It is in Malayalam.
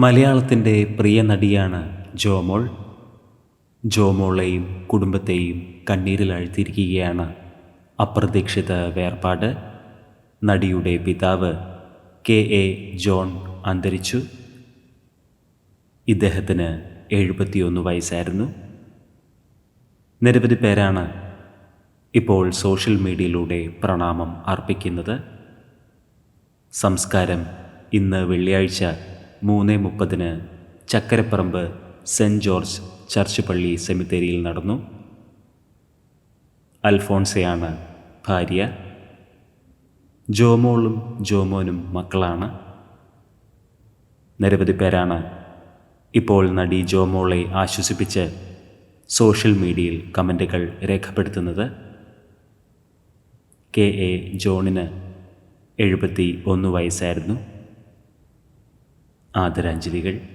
മലയാളത്തിന്റെ പ്രിയ നടിയാണ് ജോമോൾ. ജോമോളെയും കുടുംബത്തെയും കണ്ണീരിലാഴ്ത്തിയിരിക്കുകയാണ് അപ്രതീക്ഷിത വേർപാട്. നടിയുടെ പിതാവ് കെ എ ജോൺ അന്തരിച്ചു. ഇദ്ദേഹത്തിന് എഴുപത്തിയൊന്ന് വയസ്സായിരുന്നു. നിരവധി പേരാണ് ഇപ്പോൾ സോഷ്യൽ മീഡിയയിലൂടെ പ്രണാമം അർപ്പിക്കുന്നത്. സംസ്കാരം ഇന്ന് വെള്ളിയാഴ്ച മൂന്ന് മുപ്പതിന് ചക്കരപ്പറമ്പ് സെന്റ് ജോർജ് ചർച്ച് പള്ളി സെമിത്തേരിയിൽ നടന്നു. അൽഫോൺസയാണ് ഭാര്യ. ജോമോളും ജോമോനും മക്കളാണ്. നിരവധി പേരാണ് ഇപ്പോൾ നടി ജോമോളെ ആശ്വസിപ്പിച്ച് സോഷ്യൽ മീഡിയയിൽ കമന്റുകൾ രേഖപ്പെടുത്തുന്നത്. കെ എ ജോണിന് എഴുപത്തി ഒന്ന് വയസ്സായിരുന്നു. ആദരാഞ്ജലികൾ.